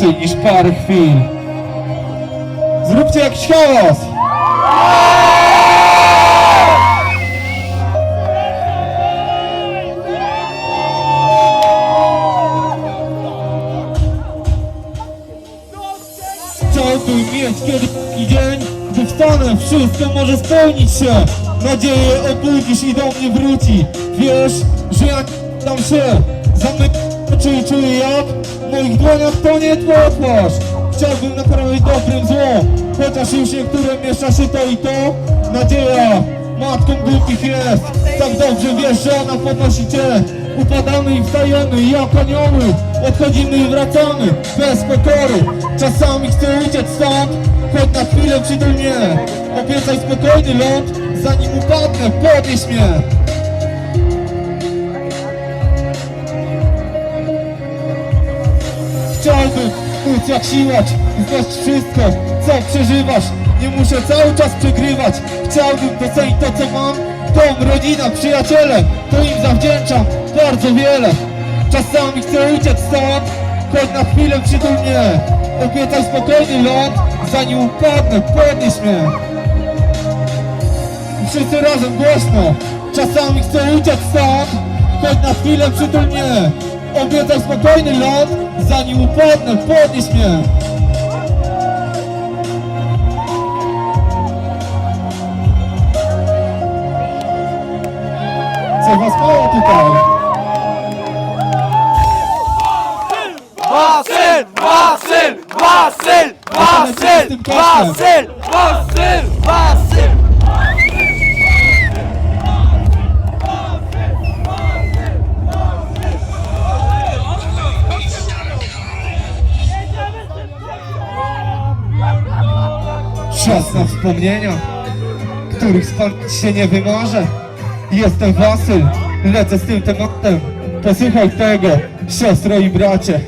więcej niż parę chwil. Zróbcie jakiś hałas! Chciałbym mieć kiedyś taki dzień, gdy wstanę, wszystko może spełnić się. Nadzieję obudzisz i do mnie wróci. Wiesz, że jak tam się zamykam oczy i czuję jak w moich dłoniach to nie tłotwasz. Chciałbym naprawić dobrym zło, chociaż już niektóre miesza się to i to. Nadzieja matką głupich jest, tak dobrze wiesz, że ona podnosi cię. Upadamy i wstajemy jak anioły, odchodzimy i wracamy bez pokory. Czasami chcę uciec stąd, choć na chwilę przytul mnie. Obiecaj spokojny ląd, zanim upadnę, podnieś mnie. Chciałbym móc jak siłacz znać wszystko, co przeżywasz. Nie muszę cały czas przegrywać. Chciałbym docenić to, co mam. Dom, rodzina, przyjaciele To im zawdzięczam bardzo wiele. Czasami chcę uciec stąd. Choć na chwilę przytul mnie. Obiecaj spokojny ląd Zanim upadnę, podnieś mnie. Wszyscy razem głośno. Czasami chcę uciec stąd. Choć na chwilę przytul mnie Obiecaj spokojny ląd Zanim upadnę, podnieś mnie Co was mało tutaj? Wasyl! Wasyl! Wasyl! Wasyl! Wasyl! Wasyl! Wasyl! Czas na wspomnienia Których spać się nie wymarzę Jestem Wasyl Lecę z tym tematem. Posłuchaj tego, siostro i bracie.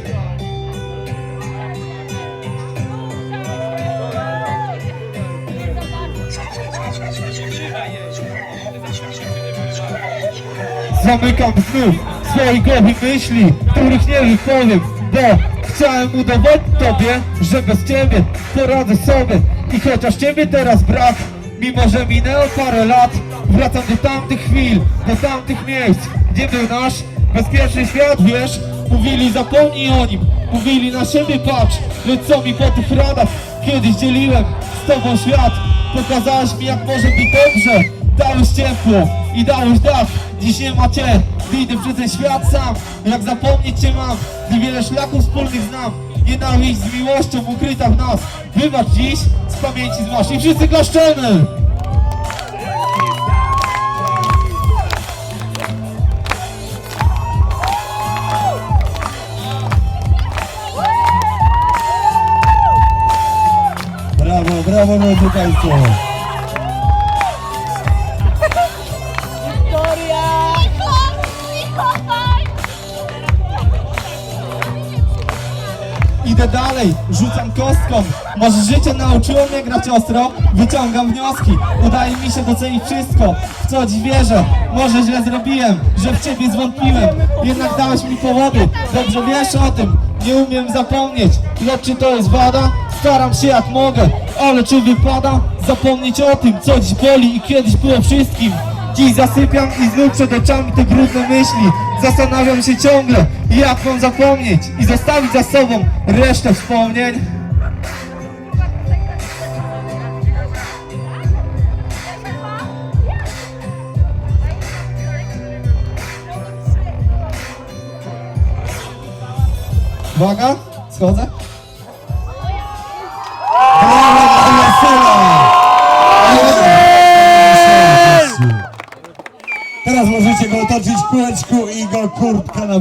Zamykam znów swojej głowy myśli, których nie wypowiem, bo chciałem udowodnić tobie, że bez ciebie poradzę sobie i chociaż ciebie teraz brak, mimo że minęło parę lat, wracam do tamtych chwil, do tamtych miejsc, gdzie był nasz bezpieczny świat, wiesz? Mówili zapomnij o nim, mówili na siebie patrz, lecz co mi po tych radach? Kiedyś dzieliłem z tobą świat, pokazałeś mi jak może być dobrze, Dałeś ciepło i dałeś dach. Dziś nie ma cię, gdy idę przez ten świat sam. Jak zapomnieć cię mam, gdy wiele szlaków wspólnych znam. Nienawiść z miłością ukryta w nas Wybacz dziś, z pamięci zmasz I wszyscy klaszczemy! Brawo, brawo drodzy Państwo. Idę dalej, rzucam kostką. Może życie nauczyło mnie grać ostro? Wyciągam wnioski. Udaje mi się docenić wszystko W co dziś wierzę. Może źle zrobiłem Że w ciebie zwątpiłem. Jednak dałeś mi powody. Dobrze wiesz o tym. Nie umiem zapomnieć. Lecz czy to jest wada? Staram się jak mogę Ale czy wypada Zapomnieć o tym Co dziś boli i kiedyś było wszystkim Dziś zasypiam i znów przed oczami te brudne myśli. Zastanawiam się ciągle, jak mam zapomnieć I zostawić za sobą resztę wspomnień. Uwaga, schodzę. Brawo dla Wasyla. Teraz możecie go otoczyć w kółeczku i go kurtka na